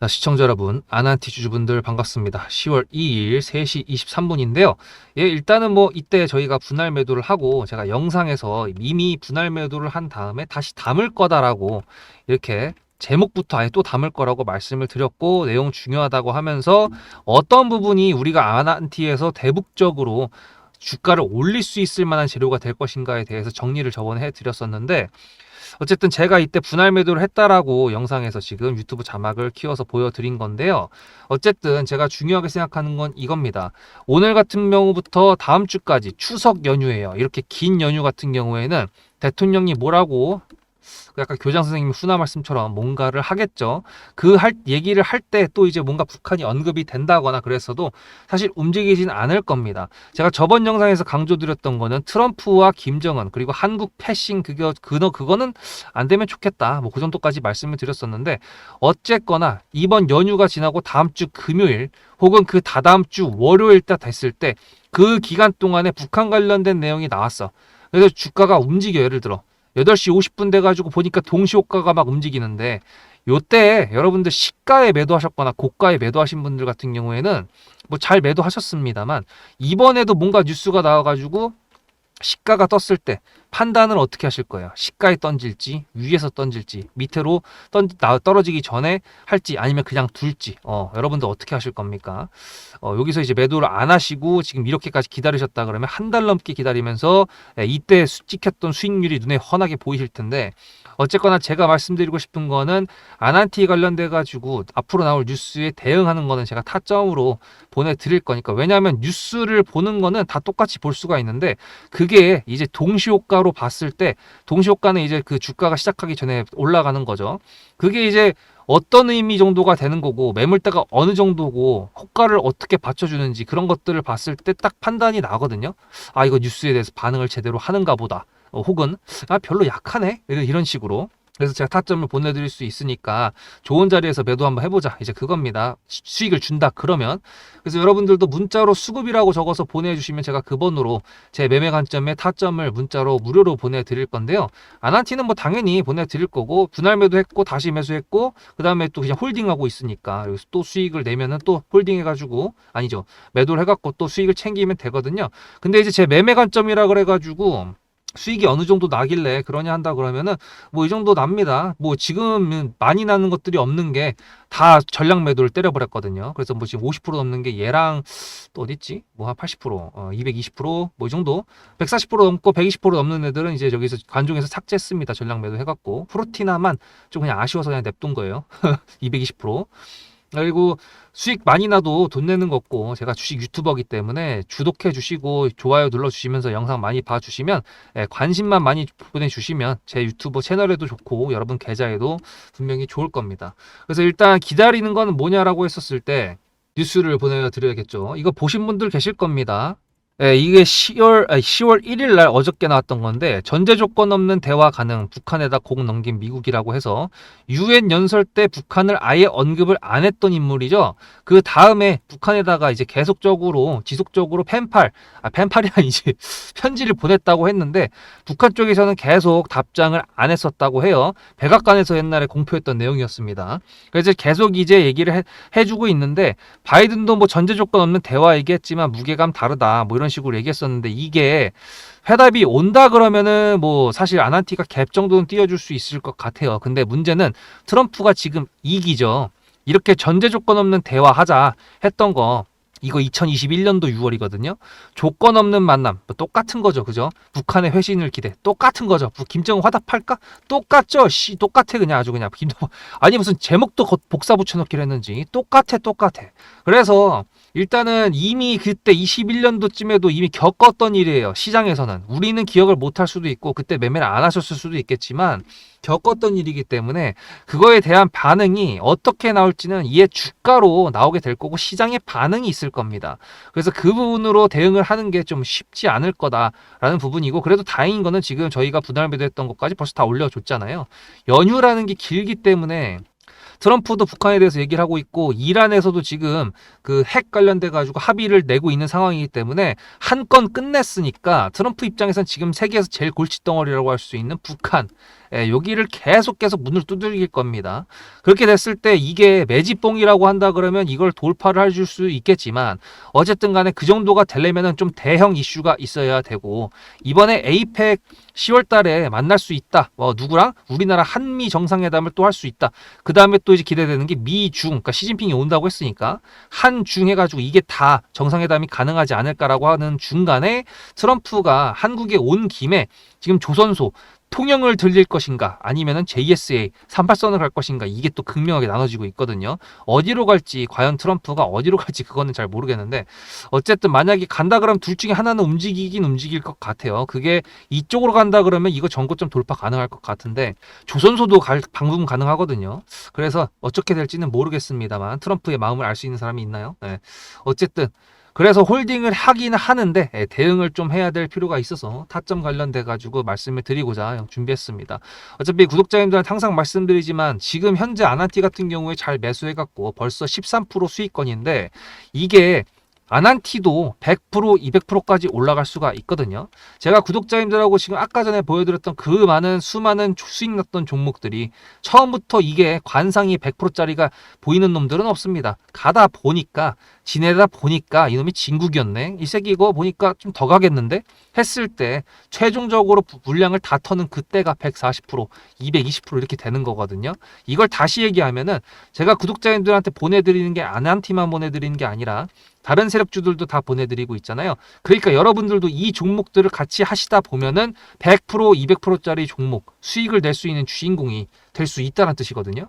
자, 시청자 여러분, 아난티 주주분들 반갑습니다. 10월 2일 3시 23분인데요. 예, 일단은 뭐 이때 저희가 분할 매도를 하고 제가 영상에서 이미 분할 매도를 한 다음에 다시 담을 거다라고 이렇게 제목부터 아예 또 담을 거라고 말씀을 드렸고 내용 중요하다고 하면서 어떤 부분이 우리가 아난티에서 대북적으로 주가를 올릴 수 있을 만한 재료가 될 것인가에 대해서 정리를 저번에 해드렸었는데 어쨌든 제가 이때 분할 매도를 했다라고 영상에서 지금 유튜브 자막을 키워서 보여드린 건데요. 어쨌든 제가 중요하게 생각하는 건 이겁니다. 오늘 같은 경우부터 다음 주까지 추석 연휴예요. 이렇게 긴 연휴 같은 경우에는 대통령이 뭐라고 약간 교장 선생님 훈화 말씀처럼 뭔가를 하겠죠. 그 할 얘기를 할 때 또 이제 뭔가 북한이 언급이 된다거나 그랬어도 사실 움직이진 않을 겁니다. 제가 저번 영상에서 강조드렸던 거는 트럼프와 김정은 그리고 한국 패싱 그거 그거 그거는 안 되면 좋겠다. 뭐 그 정도까지 말씀을 드렸었는데 어쨌거나 이번 연휴가 지나고 다음 주 금요일 혹은 그 다다음 주 월요일 때 됐을 때 그 기간 동안에 북한 관련된 내용이 나왔어. 그래서 주가가 움직여 예를 들어 8시 50분 돼가지고 보니까 동시호가가 막 움직이는데 요때 여러분들 시가에 매도하셨거나 고가에 매도하신 분들 같은 경우에는 뭐 잘 매도하셨습니다만 이번에도 뭔가 뉴스가 나와가지고 시가가 떴을 때 판단을 어떻게 하실 거예요? 시가에 던질지 위에서 던질지 밑으로 던 나- 떨어지기 전에 할지 아니면 그냥 둘지 어 여러분들 어떻게 하실 겁니까? 어 여기서 이제 매도를 안 하시고 지금 이렇게까지 기다리셨다 그러면 한 달 넘게 기다리면서 예, 이때 수- 찍혔던 수익률이 눈에 훤하게 보이실 텐데 어쨌거나 제가 말씀드리고 싶은 거는 아난티 관련돼 가지고 앞으로 나올 뉴스에 대응하는 거는 제가 타점으로 보내드릴 거니까 왜냐하면 뉴스를 보는 거는 다 똑같이 볼 수가 있는데 그게 이제 동시효과 로 봤을 때 동시효과는 이제 그 주가가 시작하기 전에 올라가는 거죠. 그게 이제 어떤 의미 정도가 되는 거고 매물대가 어느 정도고 호가를 어떻게 받쳐주는지 그런 것들을 봤을 때 딱 판단이 나거든요. 아 이거 뉴스에 대해서 반응을 제대로 하는가 보다. 어, 혹은 아 별로 약하네 이런 식으로 그래서 제가 타점을 보내드릴 수 있으니까 좋은 자리에서 매도 한번 해보자. 이제 그겁니다. 수- 수익을 준다 그러면. 그래서 여러분들도 문자로 수급이라고 적어서 보내주시면 제가 그 번호로 제 매매 관점의 타점을 문자로 무료로 보내드릴 건데요. 아난티는 뭐 당연히 보내드릴 거고 분할 매도했고 다시 매수했고 그 다음에 또 그냥 홀딩하고 있으니까. 여기서 또 수익을 내면은 또 홀딩해가지고 아니죠. 매도를 해갖고 또 수익을 챙기면 되거든요. 근데 이제 제 매매 관점이라 그래가지고 수익이 어느 정도 나길래 그러냐 한다 그러면은 뭐 이 정도 납니다. 뭐 지금은 많이 나는 것들이 없는 게 다 전량 매도를 때려버렸거든요. 그래서 뭐 지금 50% 넘는 게 얘랑 또 어디 있지? 뭐 한 80%, 어, 220%뭐 이 정도 140% 넘고 120% 넘는 애들은 이제 저기서 관중에서 삭제했습니다. 전량 매도 해갖고 프로티나만 좀 그냥 아쉬워서 그냥 냅둔 거예요. 220%. 그리고 수익 많이 나도 돈 내는 거 없고 제가 주식 유튜버기 때문에 주독해 주시고 좋아요 눌러 주시면서 영상 많이 봐 주시면 예, 관심만 많이 보내 주시면 제 유튜브 채널에도 좋고 여러분 계좌에도 분명히 좋을 겁니다. 그래서 일단 기다리는 거는 뭐냐라고 했었을 때 뉴스를 보내드려야겠죠. 이거 보신 분들 계실 겁니다. 예, 이게 10월, 아니, 10월 1일 날 어저께 나왔던 건데 전제 조건 없는 대화 가능 북한에다 공 넘긴 미국이라고 해서 유엔 연설 때 북한을 아예 언급을 안 했던 인물이죠. 그 다음에 북한에다가 이제 계속적으로 지속적으로 펜팔, 아 펜팔이 아니지 편지를 보냈다고 했는데 북한 쪽에서는 계속 답장을 안 했었다고 해요. 백악관에서 옛날에 공표했던 내용이었습니다. 그래서 계속 이제 얘기를 해, 해주고 있는데 바이든도 뭐 전제 조건 없는 대화 얘기했지만 무게감 다르다 뭐 이런 식으로 얘기했었는데 이게 회답이 온다 그러면은 뭐 사실 아난티가 갭 정도는 띄워줄 수 있을 것 같아요. 근데 문제는 트럼프가 지금 이기죠. 이렇게 전제 조건 없는 대화하자 했던 거 이거 2021년도 6월이거든요. 조건 없는 만남 뭐 똑같은 거죠, 그죠? 북한의 회신을 기대 똑같은 거죠. 뭐 김정은 화답할까? 똑같죠, 씨 똑같아 그냥 아주 그냥 김 아니 무슨 제목도 거- 복사 붙여넣기를 했는지 똑같아 똑같아. 그래서 일단은 이미 그때 21년도쯤에도 이미 겪었던 일이에요. 시장에서는 우리는 기억을 못할 수도 있고 그때 매매를 안 하셨을 수도 있겠지만 겪었던 일이기 때문에 그거에 대한 반응이 어떻게 나올지는 이에 주가로 나오게 될 거고 시장의 반응이 있을 겁니다. 그래서 그 부분으로 대응을 하는 게 좀 쉽지 않을 거다라는 부분이고 그래도 다행인 거는 지금 저희가 분할 매도했던 것까지 벌써 다 올려줬잖아요. 연휴라는 게 길기 때문에 트럼프도 북한에 대해서 얘기를 하고 있고 이란에서도 지금 그 핵 관련돼 가지고 합의를 내고 있는 상황이기 때문에 한 건 끝냈으니까 트럼프 입장에선 지금 세계에서 제일 골칫덩어리라고 할 수 있는 북한 예, 여기를 계속 계속 문을 두들길 겁니다. 그렇게 됐을 때 이게 매지뽕이라고 한다 그러면 이걸 돌파를 해줄 수 있겠지만 어쨌든 간에 그 정도가 되려면은 좀 대형 이슈가 있어야 되고 이번에 에이펙 10월 달에 만날 수 있다. 뭐 누구랑 우리나라 한미 정상회담을 또 할 수 있다. 그 다음에 또 이제 기대되는 게 미중, 그러니까 시진핑이 온다고 했으니까 한중 해가지고 이게 다 정상회담이 가능하지 않을까라고 하는 중간에 트럼프가 한국에 온 김에 지금 조선소 통영을 들릴 것인가 아니면은 JSA 38선을 갈 것인가 이게 또 극명하게 나눠지고 있거든요. 어디로 갈지 과연 트럼프가 어디로 갈지 그거는 잘 모르겠는데 어쨌든 만약에 간다 그러면 둘 중에 하나는 움직이긴 움직일 것 같아요. 그게 이쪽으로 간다 그러면 이거 전고점 돌파 가능할 것 같은데 조선소도 갈 방문 가능하거든요. 그래서 어떻게 될지는 모르겠습니다만 트럼프의 마음을 알 수 있는 사람이 있나요? 네. 어쨌든 그래서 홀딩을 하긴 하는데 예, 대응을 좀 해야 될 필요가 있어서 타점 관련돼 가지고 말씀을 드리고자 준비했습니다. 어차피 구독자님들한테 항상 말씀드리지만 지금 현재 아난티 같은 경우에 잘 매수해 갖고 벌써 13% 수익권인데 이게 아난티도 100% 200%까지 올라갈 수가 있거든요. 제가 구독자님들하고 지금 아까 전에 보여드렸던 그 많은 수많은 수익 났던 종목들이 처음부터 이게 관상이 100%짜리가 보이는 놈들은 없습니다. 가다 보니까 지내다 보니까 이놈이 진국이었네. 이 새끼 이거 보니까 좀 더 가겠는데 했을 때 최종적으로 부- 물량을 다 터는 그때가 140%, 220% 이렇게 되는 거거든요. 이걸 다시 얘기하면은 제가 구독자님들한테 보내드리는 게 아난티만 보내드리는 게 아니라 다른 세력주들도 다 보내드리고 있잖아요. 그러니까 여러분들도 이 종목들을 같이 하시다 보면은 100%, 200%짜리 종목 수익을 낼 수 있는 주인공이 될 수 있다는 뜻이거든요.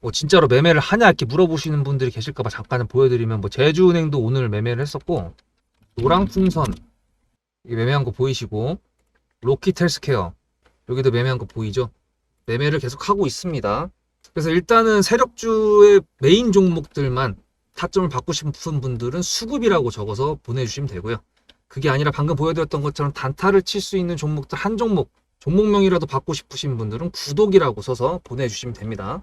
뭐 진짜로 매매를 하냐 이렇게 물어보시는 분들이 계실까봐 잠깐 보여드리면 뭐 제주은행도 오늘 매매를 했었고 노랑풍선 이 매매한 거 보이시고 로키텔스케어 여기도 매매한 거 보이죠? 매매를 계속 하고 있습니다. 그래서 일단은 세력주의 메인 종목들만 타점을 받고 싶은 분들은 수급이라고 적어서 보내주시면 되고요. 그게 아니라 방금 보여드렸던 것처럼 단타를 칠 수 있는 종목들 한 종목, 종목명이라도 받고 싶으신 분들은 구독이라고 써서 보내주시면 됩니다.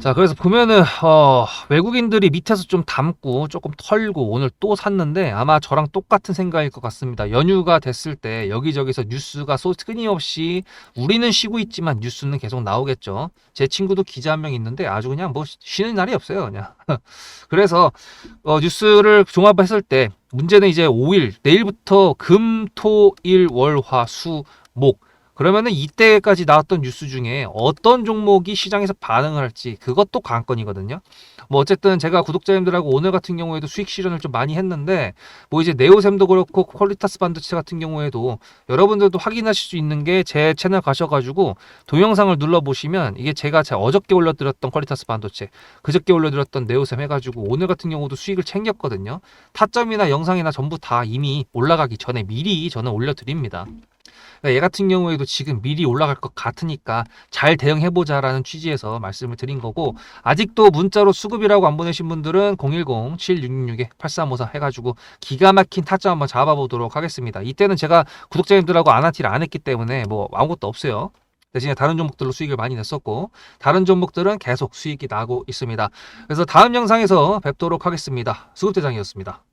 자, 그래서 보면은 어, 외국인들이 밑에서 좀 담고 조금 털고 오늘 또 샀는데 아마 저랑 똑같은 생각일 것 같습니다. 연휴가 됐을 때 여기저기서 뉴스가 소 끊임없이 우리는 쉬고 있지만 뉴스는 계속 나오겠죠. 제 친구도 기자 한 명 있는데 아주 그냥 뭐 쉬는 날이 없어요, 그냥. 그래서 어, 뉴스를 종합했을 때 문제는 이제 5일 내일부터 금, 토, 일, 월, 화, 수, 목 그러면은 이때까지 나왔던 뉴스 중에 어떤 종목이 시장에서 반응을 할지 그것도 관건이거든요. 뭐 어쨌든 제가 구독자님들하고 오늘 같은 경우에도 수익 실현을 좀 많이 했는데 뭐 이제 네오셈도 그렇고 퀄리타스 반도체 같은 경우에도 여러분들도 확인하실 수 있는 게 제 채널 가셔가지고 동영상을 눌러보시면 이게 제가 제 어저께 올려드렸던 퀄리타스 반도체 그저께 올려드렸던 네오셈 해가지고 오늘 같은 경우도 수익을 챙겼거든요. 타점이나 영상이나 전부 다 이미 올라가기 전에 미리 저는 올려드립니다. 그러니까 얘 같은 경우에도 지금 미리 올라갈 것 같으니까 잘 대응해보자라는 취지에서 말씀을 드린 거고 아직도 문자로 수급이라고 안 보내신 분들은 010-7666-8354 해가지고 기가 막힌 타점 한번 잡아보도록 하겠습니다. 이때는 제가 구독자님들하고 아나티를 안 했기 때문에 뭐 아무것도 없어요. 대신에 다른 종목들로 수익을 많이 냈었고 다른 종목들은 계속 수익이 나고 있습니다. 그래서 다음 영상에서 뵙도록 하겠습니다. 수급대장이었습니다.